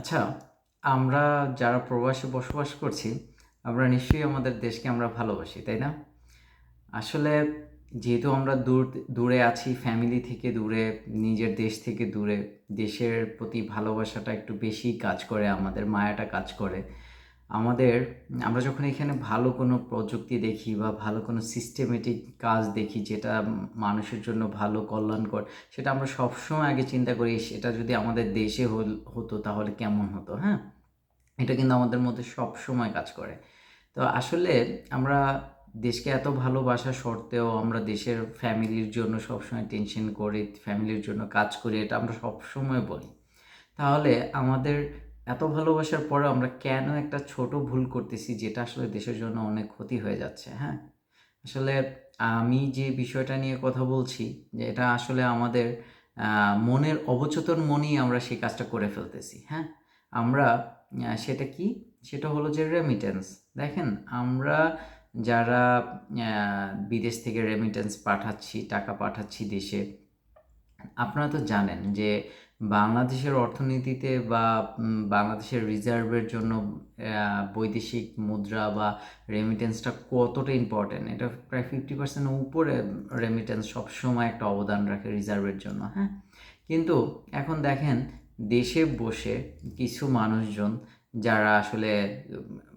আচ্ছা আমরা যারা প্রবাসে বসবাস করছি, আমরা নিশ্চয়ই আমাদের দেশকে আমরা ভালোবাসি, তাই না? আসলে যেহেতু আমরা দূর, দূরে আছি ফ্যামিলি থেকে দূরে, নিজের দেশ থেকে দূরে, দেশের প্রতি ভালোবাসাটা একটু বেশি কাজ করে, আমাদের মায়াটা কাজ করে আমাদের, আমরা যখন এখানে ভালো কোনো প্রযুক্তি দেখি বা ভালো কোনো সিস্টেমেটিক কাজ দেখি যেটা মানুষের জন্য ভালো, কল্যাণকর, সেটা আমরা সবসময় আগে চিন্তা করি সেটা যদি আমাদের দেশে হতো তাহলে কেমন হতো? হ্যাঁ? এটা কিন্তু আমাদের মধ্যে সব সময় কাজ করে। তো আসলে আমরা দেশকে এত ভালোবাসা সত্ত্বেও আমরা দেশের ফ্যামিলির জন্য সবসময় টেনশন করি, ফ্যামিলির জন্য কাজ করি, এটা আমরা সবসময় বলি। তাহলে আমাদের এত ভালোবাসার পরে আমরা কেন একটা ছোট ভুল করতেছি যেটা আসলে দেশের জন্য অনেক ক্ষতি হয়ে যাচ্ছে হ্যাঁ? আসলে আমি যে বিষয়টা নিয়ে কথা বলছি, যে এটা আসলে আমাদের মনের অবচেতন মনেই আমরা সেই কাজটা করে ফেলতেছি হ্যাঁ? আমরা সেটা কি? সেটা হলো যে রেমিটেন্স দেখেন, আমরা যারা বিদেশ থেকে রেমিটেন্স পাঠাচ্ছি, টাকা পাঠাচ্ছি দেশে, আপনারা তো জানেন যে বাংলাদেশের অর্থনীতিতে বা বাংলাদেশের রিজার্ভের জন্য বৈদেশিক মুদ্রা বা রেমিটেন্সটা কতটা ইম্পর্ট্যান্ট এটা প্রায় ফিফটি পার্সেন্টের উপরে রেমিটেন্স সবসময় একটা অবদান রাখে রিজার্ভের জন্য। হ্যাঁ। কিন্তু এখন দেখেন দেশে বসে কিছু মানুষজন যারা আসলে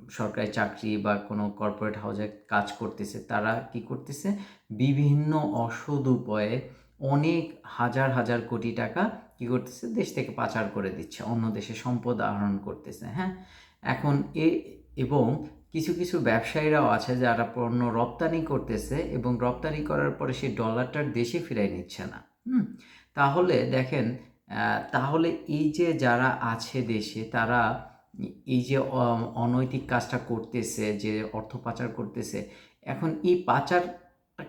সরকারি চাকরি বা কোনো কর্পোরেট হাউসে কাজ করতেছে তারা কি করতেছে? বিভিন্ন অসদ উপায়ে অনেক হাজার হাজার কোটি টাকা কি করতেছে? দেশ থেকে পাচার করে দিচ্ছে, অন্য দেশে সম্পদ আহরণ করতেছে হ্যাঁ? এখন এ, এবং কিছু কিছু ব্যবসায়ীরাও আছে যারা পণ্য রপ্তানি করতেছে এবং রপ্তানি করার পরে সেই ডলারটার দেশে ফিরাই নিচ্ছে না, হুম? তাহলে দেখেন তাহলে এই যে যারা আছে দেশে, তারা এই যে অনৈতিক কাজটা করতেছে, যে অর্থ পাচার করতেছে, এখন এই পাচার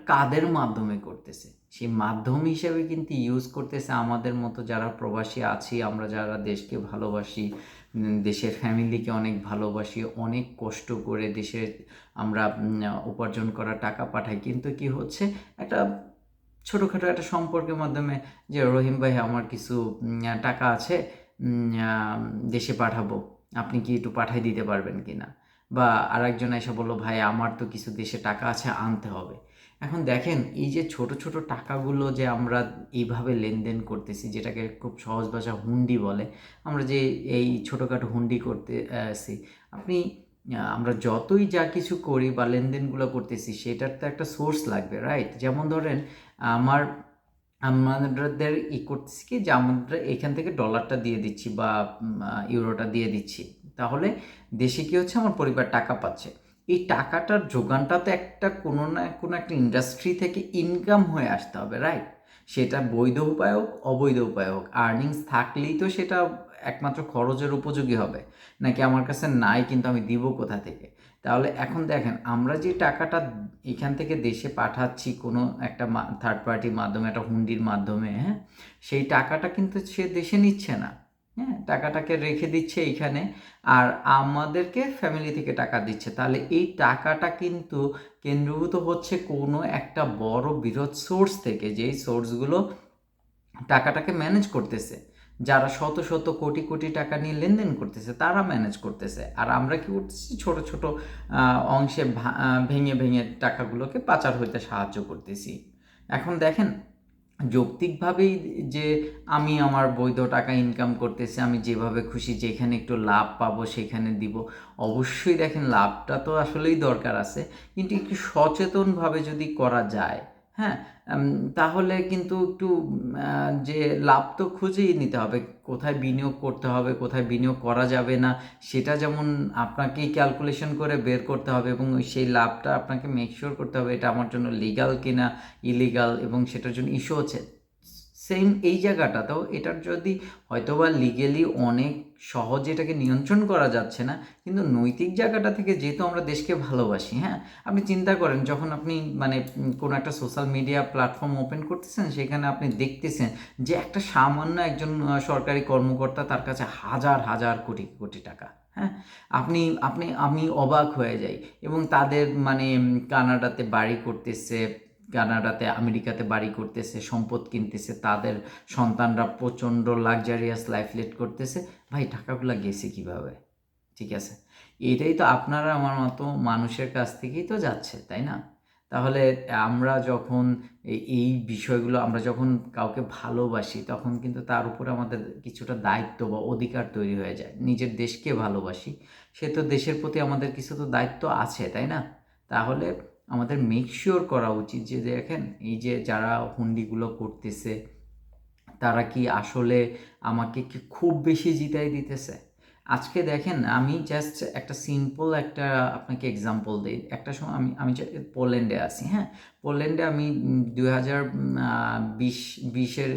কাদের মাধ্যমে করতেছে? সেই মাধ্যম হিসেবে কিন্তু ইউজ করতেছে আমাদের মতো যারা প্রবাসী আছি, আমরা যারা দেশকে ভালোবাসি দেশের ফ্যামিলিকে অনেক ভালোবাসি, অনেক কষ্ট করে দেশের আমরা উপার্জন করা টাকা পাঠাই। কিন্তু কি হচ্ছে? একটা ছোটোখাটো একটা সম্পর্কের মাধ্যমে যে, রহিম ভাই, আমার কিছু টাকা আছে দেশে পাঠাবো। আপনি কি একটু পাঠাই দিতে পারবেন কি না বা আরেকজন এসে বলল, ভাই, আমার তো কিছু দেশে টাকা আছে, আনতে হবে। এখন দেখেন, এই যে ছোট ছোট টাকাগুলো যে আমরা এইভাবে লেনদেন করতেছি, যেটাকে খুব সহজ ভাষা হুন্ডি বলে, আমরা যে এই ছোটোখাটো হুন্ডি করতে আসি আপনি আমরা যতই যা কিছু করি বা লেনদেনগুলো করতেছি, সেটার তো একটা সোর্স লাগবে রাইট যেমন ধরেন, আমার আমাদের ই করতেছি কি, যে আমরা এখান থেকে ডলারটা দিয়ে দিচ্ছি বা ইউরোটা দিয়ে দিচ্ছি। তাহলে দেশে কি হচ্ছে? আমার পরিবার টাকা পাচ্ছে। এই টাকাটার যোগানটা তো একটা কোনো না, কোনো একটা ইন্ডাস্ট্রি থেকে ইনকাম হয়ে আসতে হবে রাইট সেটা বৈধ উপায় হোক, অবৈধ উপায় হোক। আর্নিংস থাকলেই তো সেটা একমাত্র খরচের উপযোগী হবে। নাকি আমার কাছে নাই, কিন্তু আমি দিব কোথা থেকে? তাহলে এখন দেখেন, আমরা যে টাকাটা এখান থেকে দেশে পাঠাচ্ছি কোনো একটা থার্ড পার্টির মাধ্যমে, একটা হুন্ডির মাধ্যমে হ্যাঁ? সেই টাকাটা কিন্তু সে দেশে নিচ্ছে না। হ্যাঁ টাকাটাকে রেখে দিচ্ছে এইখানে আর আমাদেরকে ফ্যামিলি থেকে টাকা দিচ্ছে। তাহলে এই টাকাটা কিন্তু কেন্দ্রভূত হচ্ছে কোনো একটা বড় বৃহৎ সোর্স থেকে, যেই সোর্সগুলো টাকাটাকে ম্যানেজ করতেছে। যারা শত শত কোটি কোটি টাকা নিয়ে লেনদেন করতেছে, তারা ম্যানেজ করতেছে। আর আমরা কি করতেছি? ছোট ছোট অংশে ভেঙে ভেঙে টাকাগুলোকে পাচার হইতে সাহায্য করতেছি। এখন দেখেন যৌক্তিকভাবেই যে আমি আমার বৈধ টাকা ইনকাম করতেছি, আমি যেভাবে খুশি যেখানে একটু লাভ পাবো সেখানে দিব। অবশ্যই দেখেন, লাভটা তো আসলেই দরকার আছে। কিন্তু একটু সচেতনভাবে যদি করা যায় হ্যাঁ তাহলে কিন্তু একটু যে লাভ তো খুঁজেই নিতে হবে। কোথায় বিনিয়োগ করতে হবে, কোথায় বিনিয়োগ করা যাবে না, সেটা যেমন আপনাকেই ক্যালকুলেশন করে বের করতে হবে এবং সেই লাভটা আপনাকে মেকশিওর করতে হবে, এটা আমার জন্য লিগাল কিনা ইলিগাল এবং সেটার জন্য ইস্যু হচ্ছে। সেম এই জায়গাটাতেও এটার যদি হয়তোবা লিগেলি অনেক সহজে এটাকে নিয়ন্ত্রণ করা যাচ্ছে না, কিন্তু নৈতিক জায়গাটা থেকে যেহেতু আমরা দেশকে ভালোবাসি হ্যাঁ আপনি চিন্তা করেন যখন আপনি মানে কোনো একটা সোশ্যাল মিডিয়া প্ল্যাটফর্ম ওপেন করতেছেন, সেখানে আপনি দেখতেছেন যে একটা সামান্য একজন সরকারি কর্মকর্তা তার কাছে হাজার হাজার কোটি কোটি টাকা হ্যাঁ আপনি আপনি, আমি অবাক হয়ে যাই এবং তাদের মানে কানাডাতে বাড়ি করতেছে কানাডাতে, আমেরিকাতে বাড়ি করতেছে, সম্পদ কিনতেছে, তাদের সন্তানরা প্রচণ্ড লাক্সারিয়াস লাইফ লিড করতেছে। ভাই, টাকাগুলো গেছে কীভাবে? ঠিক আছে? এটাই তো আপনারা আমার মতো মানুষের কাছ থেকেই তো যাচ্ছে, তাই না? তাহলে আমরা যখন এই- এই বিষয়গুলো আমরা যখন কাউকে ভালোবাসি, তখন কিন্তু তার উপরে আমাদের কিছুটা দায়িত্ব বা অধিকার তৈরি হয়ে যায়। নিজের দেশকে ভালোবাসি, সে তো দেশের প্রতি আমাদের কিছু তো দায়িত্ব আছে, তাই না? তাহলে আমাদের মেক শিওর করা উচিত যে দেখেন, এই যে যারা হুন্ডিগুলো করতেছে, তারা কি আসলে আমাকে কি খুব বেশি জিতাই দিতেছে? আজকে দেখেন, আমি জাস্ট একটা সিম্পল একটা আপনাকে এক্সাম্পল দিই। একটা সময় আমি আমি পোল্যান্ডে আছি হ্যাঁ? পোল্যান্ডে আমি দুই হাজার বিশ, বিশের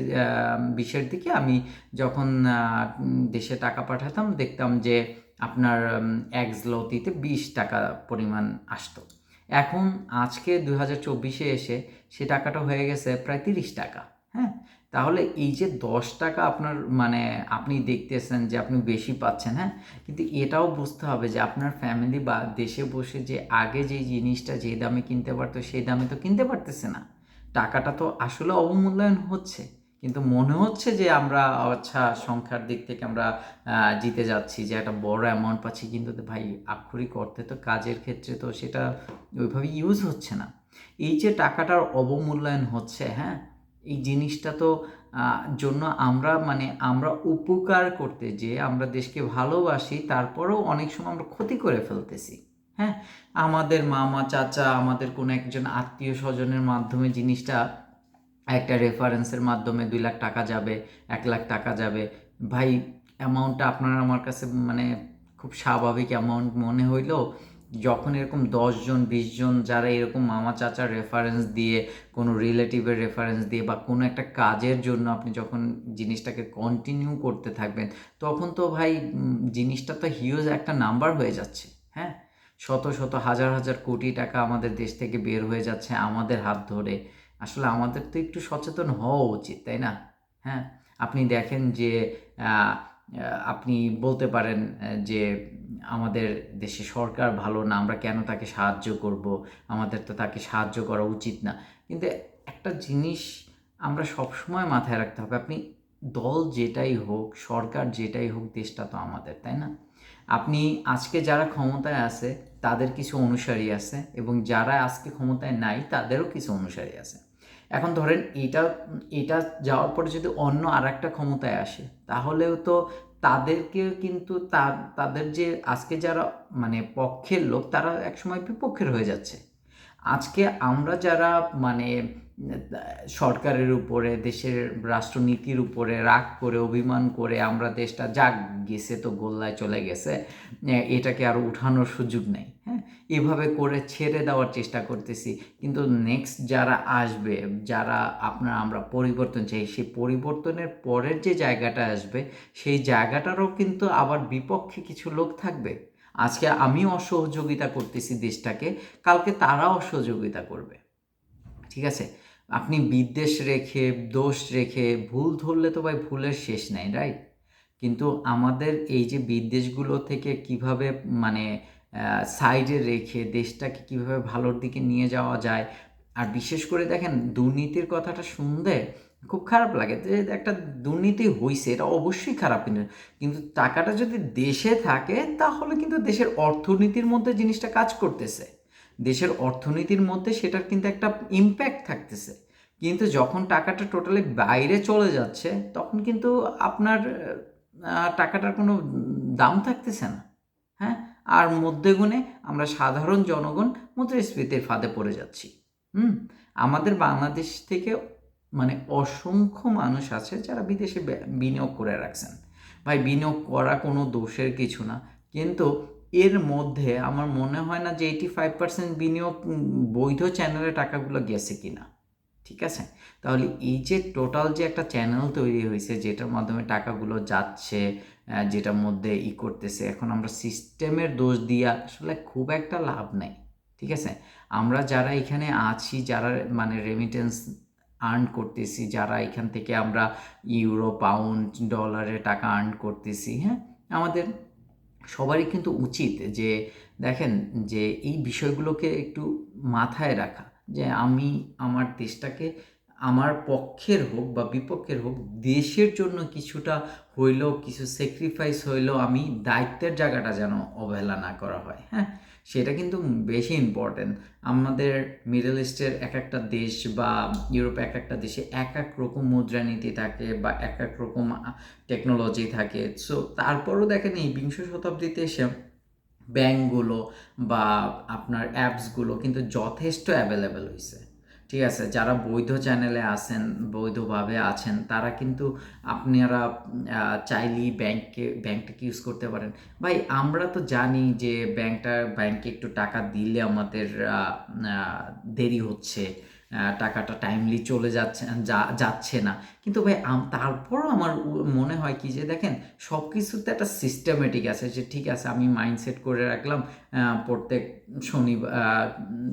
বিশের দিকে আমি যখন দেশে টাকা পাঠাতাম, দেখতাম যে আপনার এক জলতিতে বিশ টাকা পরিমাণ আসতো। এখন আজকে দুই হাজার চব্বিশে এসে সে টাকাটা হয়ে গেছে প্রায় তিরিশ টাকা হ্যাঁ? তাহলে এই যে দশ টাকা আপনার মানে আপনি দেখতেছেন যে আপনি বেশি পাচ্ছেন হ্যাঁ? কিন্তু এটাও বুঝতে হবে যে আপনার ফ্যামিলি বা দেশে বসে যে আগে যে জিনিসটা যে দামে কিনতে পারতো, সেই দামে তো কিনতে পারতেছে না। টাকাটা তো আসলে অবমূল্যায়ন হচ্ছে। কিন্তু মনে হচ্ছে যে আমরা আচ্ছা সংখ্যার দিক থেকে আমরা জিতে যাচ্ছি, যে একটা বড় অ্যামাউন্ট পাচ্ছি, কিন্তু ভাই আক্ষরিক অর্থে তো কাজের ক্ষেত্রে তো সেটা ওইভাবে ইউজ হচ্ছে না। এই যে টাকাটার অবমূল্যায়ন হচ্ছে হ্যাঁ এই জিনিসটা তো জন্য আমরা মানে আমরা উপকার করতে যে আমরা দেশকে ভালোবাসি, তারপরেও অনেক সময় আমরা ক্ষতি করে ফেলতেছি হ্যাঁ। আমাদের মামা, চাচা, আমাদের কোনো একজন আত্মীয় স্বজনের মাধ্যমে জিনিসটা একটা রেফারেন্সের মাধ্যমে দুই লাখ টাকা যাবে, এক লাখ টাকা যাবে। ভাই অ্যামাউন্টটা আপনার আমার কাছে মানে খুব স্বাভাবিক অ্যামাউন্ট মনে হইলেও যখন এরকম দশজন জন যারা এরকম মামা চাচার রেফারেন্স দিয়ে, কোনো রিলেটিভের রেফারেন্স দিয়ে বা কোনো একটা কাজের জন্য আপনি যখন জিনিসটাকে কন্টিনিউ করতে থাকবেন, তখন তো ভাই জিনিসটা তো হিউজ একটা নাম্বার হয়ে যাচ্ছে হ্যাঁ? শত শত, হাজার হাজার কোটি টাকা আমাদের দেশ থেকে বের হয়ে যাচ্ছে আমাদের হাত ধরে। আসলে আমাদের তো একটু সচেতন হওয়া উচিত, তাই না? হ্যাঁ? আপনি দেখেন যে আপনি বলতে পারেন যে আমাদের দেশে সরকার ভালো না, আমরা কেন তাকে সাহায্য করব? আমাদের তো তাকে সাহায্য করা উচিত না। কিন্তু একটা জিনিস আমরা সবসময় মাথায় রাখতে হবে, আপনি দল যেটাই হোক, সরকার যেটাই হোক, দেশটা তো আমাদের, তাই না? আপনি আজকে যারা ক্ষমতায় আছে, তাদের কিছু অনুসারী আছে এবং যারা আজকে ক্ষমতায় নাই, তাদেরও কিছু অনুসারী আছে। এখন ধরেন এটা এটা যাওয়ার পরে যদি অন্য আর একটা ক্ষমতায় আসে, তাহলেও তো তাদেরকে কিন্তু তাদের যে আজকে যারা মানে পক্ষের লোক, তারা একসময় বিপক্ষের হয়ে যাচ্ছে। আজকে আমরা যারা মানে সরকারের উপরে, দেশের রাষ্ট্রনীতির উপরে রাগ করে, অভিমান করে আমরা দেশটা যাক গেছে তো গোল্লায় চলে গেছে, এটাকে আর উঠানোর সুযোগ নেই হ্যাঁ? এভাবে করে ছেড়ে দেওয়ার চেষ্টা করতেছি। কিন্তু নেক্সট যারা আসবে, যারা আপনার আমরা পরিবর্তন চাই, সেই পরিবর্তনের পরের যে জায়গাটা আসবে, সেই জায়গাটারও কিন্তু আবার বিপক্ষে কিছু লোক থাকবে। আজকে আমি অসহযোগিতা করতেছি দেশটাকে, কালকে তারা অসহযোগিতা করবে। ঠিক আছে? আপনি বিদ্বেষ রেখে, দোষ রেখে, ভুল ধরলে তো ভাই ভুলের শেষ নেই রাইট কিন্তু আমাদের এই যে বিদ্বেষগুলো থেকে কীভাবে মানে সাইডে রেখে দেশটাকে কীভাবে ভালোর দিকে নিয়ে যাওয়া যায়, আর বিশেষ করে দেখেন দুর্নীতির কথাটা শুনলে খুব খারাপ লাগে যে একটা দুর্নীতি হয়েছে এটা অবশ্যই খারাপ কিন্তু কিন্তু টাকাটা যদি দেশে থাকে তাহলে কিন্তু দেশের অর্থনীতির মধ্যে জিনিসটা কাজ করতেছে। দেশের অর্থনীতির মধ্যে সেটার কিন্তু একটা ইম্প্যাক্ট থাকতেছে। কিন্তু যখন টাকাটা টোটালি বাইরে চলে যাচ্ছে, তখন কিন্তু আপনার টাকাটার কোনো দাম থাকতেছে না। হ্যাঁ? আর মধ্যে গুণে আমরা সাধারণ জনগণ মুদ্রাস্ফীতির ফাঁদে পড়ে যাচ্ছি। হুম? আমাদের বাংলাদেশ থেকে মানে অসংখ্য মানুষ আছে যারা বিদেশে বিনিয়োগ করে রাখছেন। ভাই, বিনিয়োগ করা কোনো দোষের কিছু না। কিন্তু এর মধ্যে আমার মনে হয় না যে এইটি ফাইভ পার্সেন্ট বিনিয়োগ বৈধ চ্যানেলে টাকাগুলো গেছে কিনা। ঠিক আছে? তাহলে এই যে টোটাল যে একটা চ্যানেল তৈরি হয়েছে, যেটার মাধ্যমে টাকাগুলো যাচ্ছে যেটার মধ্যে ই করতেছে, এখন আমরা সিস্টেমের দোষ দিয়ে আসলে খুব একটা লাভ নেই। ঠিক আছে? আমরা যারা এখানে আছি, যারা মানে রেমিটেন্স আর্ন করতেছি, যারা এখান থেকে আমরা ইউরো পাউন্ড ডলারে টাকা আর্ন করতেছি হ্যাঁ? আমাদের সবারই কিন্তু উচিত যে, দেখেন যে এই বিষয়গুলোকে একটু মাথায় রাখা। যে আমি আমার দেশটাকে আমার পক্ষের হোক বা বিপক্ষের হোক, দেশের জন্য কিছুটা হইলেও, কিছু স্যাক্রিফাইস হইলেও আমি দায়িত্বের জায়গাটা যেন অবহেলা না করা হয়। হ্যাঁ? সেটা কিন্তু বেশি ইম্পর্টেন্ট আমাদের মিডল ইস্টের এক একটা দেশ বা ইউরোপে এক একটা দেশে এক এক রকম মুদ্রানীতি থাকে বা এক এক রকম টেকনোলজি থাকে। সো তারপরও দেখেন এই বিংশ শতাব্দীতে এসে ব্যাঙ্কগুলো বা আপনার অ্যাপসগুলো কিন্তু যথেষ্ট অ্যাভেলেবেল হয়েছে ঠিক আছে, যারা বৈধ চ্যানেলে আছেন, বৈধভাবে আছেন, তারা কিন্তু আপনারা চাইলেই ব্যাংকে ব্যাংকটাকে ইউজ করতে পারেন। ভাই, আমরা তো জানি যে ব্যাংকটা ব্যাংকে একটু টাকা দিলে আমাদের দেরি হচ্ছে। টাকাটা টাইমলি চলে যাচ্ছে যাচ্ছে না। কিন্তু ভাই তারপরও আমার মনে হয় কি যে দেখেন সব কিছুতে একটা সিস্টেমেটিক আছে যে ঠিক আছে আমি মাইন্ডসেট করে রাখলাম প্রত্যেক শনি আহ,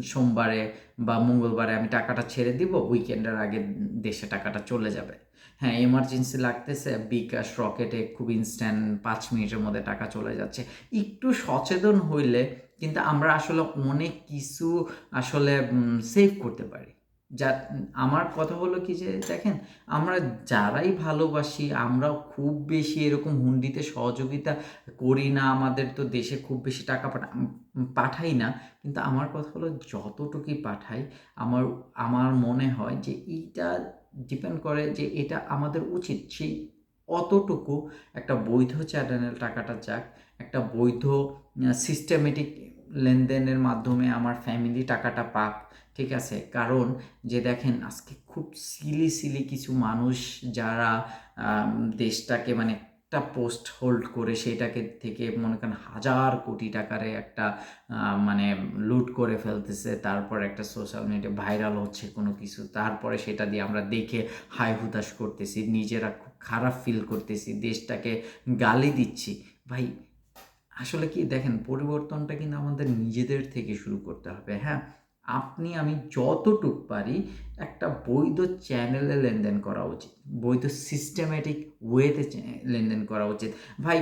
সোমবারে বা মঙ্গলবারে আমি টাকাটা ছেড়ে দিব উইকেন্ডের আগে দেশে টাকাটা চলে যাবে। হ্যাঁ এমার্জেন্সি লাগতেছে বিকাশ রকেটে খুব ইনস্ট্যান্ট পাঁচ মিনিটের মধ্যে টাকা চলে যাচ্ছে। একটু সচেতন হইলে কিন্তু আমরা আসলে অনেক কিছু আসলে সেভ করতে পারি। যা, আমার কথা হলো কি যে, দেখেন, আমরা যারাই ভালোবাসি আমরা খুব বেশি এরকম হুন্ডিতে সহযোগিতা করি না, আমাদের তো দেশে খুব বেশি টাকা পাঠা পাঠাই না। কিন্তু আমার কথা হলো যতটুকুই পাঠাই, আমার আমার মনে হয় যে, এইটা ডিপেন্ড করে যে, এটা আমাদের উচিত। সেই অতটুকু একটা বৈধ চ্যানেল টাকাটা যাক, একটা বৈধ সিস্টেমেটিক লেনদেনের মাধ্যমে আমার ফ্যামিলি টাকাটা পাক, ঠিক আছে? কারণ যে দেখেন, আজকে খুব সিলি সিলি কিছু মানুষ যারা দেশটাকে মানে একটা পোস্ট হোল্ড করে সেটাকে থেকে মনে করেন হাজার কোটি টাকারে একটা মানে লুট করে ফেলতেছে, তারপর একটা সোশ্যাল মিডিয়া ভাইরাল হচ্ছে কোনো কিছু, তারপরে সেটা দিয়ে আমরা দেখে হাই হুতাশ করতেছি, নিজেরা খুব খারাপ ফিল করতেছি, দেশটাকে গালি দিচ্ছি। ভাই আসলে কি দেখেন, পরিবর্তনটা কিন্তু আমাদের নিজেদের থেকে শুরু করতে হবে। হ্যাঁ আপনি, আমি যতটুক পারি একটা বৈধ চ্যানেলে লেনদেন করা উচিত। বৈধ সিস্টেম্যাটিক ওয়েতে লেনদেন করা উচিত। ভাই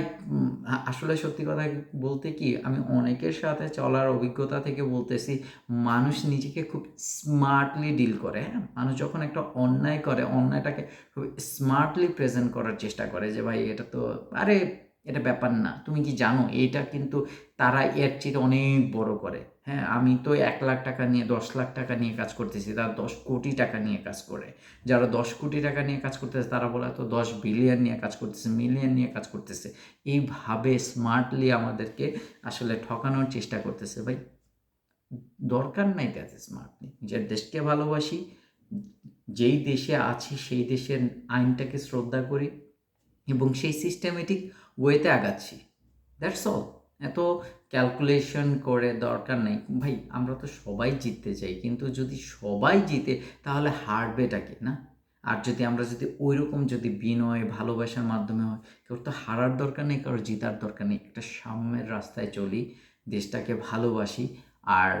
আসলে সত্যি কথা বলতে কি, আমি অনেকের সাথে চলার অভিজ্ঞতা থেকে বলতেছি, মানুষ নিজেকে খুব স্মার্টলি ডিল করে। হ্যাঁ মানুষ যখন একটা অন্যায় করে, অন্যায়টাকে খুব স্মার্টলি প্রেজেন্ট করার চেষ্টা করে যে, ভাই, এটা তো, আরে এটা ব্যাপার না। তুমি কি জানো? এটা কিন্তু তারা এর চেয়ে অনেক বড় করে। হ্যাঁ আমি তো এক লাখ টাকা নিয়ে, দশ লাখ টাকা নিয়ে কাজ করতেছি। তারা দশ কোটি টাকা নিয়ে কাজ করে। যারা দশ কোটি টাকা নিয়ে কাজ করতেছে, তারা বলে তো দশ বিলিয়ন নিয়ে কাজ করতেছে মিলিয়ন নিয়ে কাজ করতেছে। এইভাবে স্মার্টলি আমাদেরকে আসলে ঠকানোর চেষ্টা করতেছে। ভাই, দরকার নাই তাতে স্মার্টলি নিজের দেশকে ভালোবাসি। যেই দেশে আছি, সেই দেশের আইনটাকে শ্রদ্ধা করি। এবং সেই সিস্টেমেটিক ওয়েতে আগাচ্ছি। দ্যাটস অল এত ক্যালকুলেশন করে দরকার নেই। ভাই, আমরা তো সবাই জিততে চাই, কিন্তু যদি সবাই জিতে, তাহলে হারবেটা কি, না? আর যদি আমরা যদি ওই রকম যদি বিনয় ভালোবাসার মাধ্যমে হয়, কেউ তো হারার দরকার নেই, কারও জিতার দরকার নেই। একটা সাম্যের রাস্তায় চলি, দেশটাকে ভালোবাসি। আর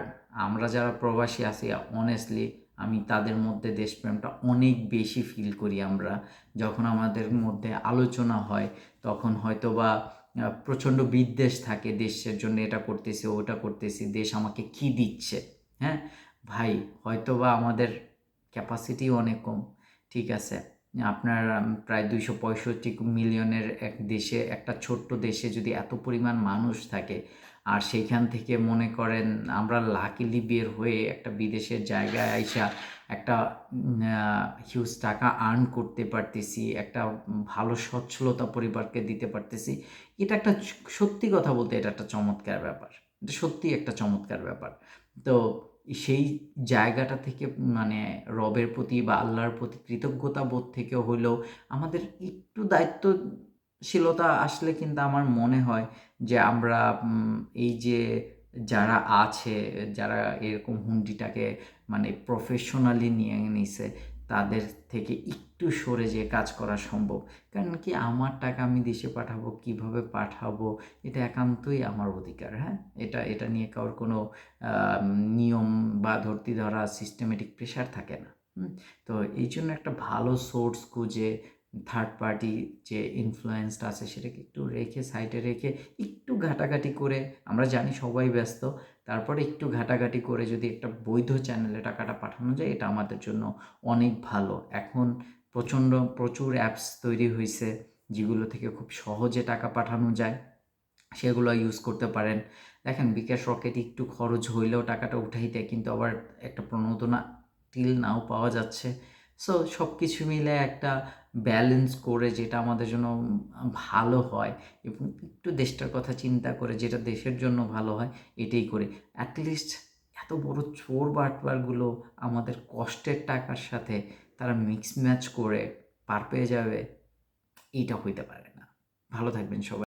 আমরা যারা প্রবাসী আছি অনেস্টলি আমি তাদের মধ্যে দেশপ্রেমটা অনেক বেশি ফিল করি আমরা। যখন আমাদের মধ্যে আলোচনা হয়, তখন হয়তো বা প্রচণ্ড বিদ্বেষ থাকে, দেশের জন্য এটা করতেছি, ওটা করতেছি, দেশ আমাকে কি দিচ্ছে? হ্যাঁ? ভাই হয়তো বা আমাদের ক্যাপাসিটি অনেক কম, ঠিক আছে? আপনার প্রায় দুইশো পঁয়ষট্টি মিলিয়নের এক দেশে, একটা ছোট্ট দেশে যদি এত পরিমাণ মানুষ থাকে আর সেইখান থেকে মনে করেন আমরা লাকিলি বের হয়ে একটা বিদেশের জায়গায় আইসা একটা হিউজ টাকা আর্ন করতে পারতেছি, একটা ভালো সচ্ছলতা পরিবারকে দিতে পারতেছি। এটা একটা সত্যি কথা বলতে এটা একটা চমৎকার ব্যাপার। এটা সত্যি একটা চমৎকার ব্যাপার। তো সেই জায়গাটা থেকে মানে রবের প্রতি বা আল্লাহর প্রতি কৃতজ্ঞতা বোধ থেকে হলেও আমাদের একটু দায়িত্বশীলতা আসলে কিন্তু আমার মনে হয় যে আমরা এই যে যারা আছে, যারা এরকম হুন্ডিটাকে মানে প্রফেশনালি নিয়ে নিছে, তাদের থেকে একটু সরে যেয়ে কাজ করা সম্ভব। কারণ কি আমার টাকা আমি দেশে পাঠাবো, কীভাবে পাঠাবো, এটা একান্তই আমার অধিকার হ্যাঁ? এটা এটা নিয়ে কারোর কোনো নিয়ম বা ধরতি ধরা সিস্টেমেটিক প্রেশার থাকে না তো এই জন্য একটা ভালো সোর্স খুঁজে থার্ড পার্টি যে ইনফ্লুয়েন্সড আছে সেটাকে একটু রেখে সাইডে রেখে একটু ঘাটাঘাটি করে, আমরা জানি সবাই ব্যস্ত, তারপরে একটু ঘাটাঘাটি করে যদি একটা বৈধ চ্যানেলে টাকাটা পাঠানো যায়, এটা আমাদের জন্য অনেক ভালো। এখন প্রচণ্ড, প্রচুর অ্যাপস তৈরি হয়েছে যেগুলো থেকে খুব সহজে টাকা পাঠানো যায়, সেগুলো ইউজ করতে পারেন। দেখেন বিকাশ রকেট একটু খরচ হইলেও টাকাটা উঠাই দেয় কিন্তু আবার একটা প্রণোদনা টিল নাও পাওয়া যাচ্ছে। সো সব কিছু মিলে একটা ব্যালেন্স করে যেটা আমাদের জন্য ভালো হয় এবং একটু দেশটার কথা চিন্তা করে যেটা দেশের জন্য ভালো হয় এটাই করে। অ্যাটলিস্ট এত বড় চোর বাটবারগুলো আমাদের কষ্টের টাকার সাথে তারা মিক্স ম্যাচ করে পার পেয়ে যাবে, এইটা হইতে পারে না। ভালো থাকবেন সবাই।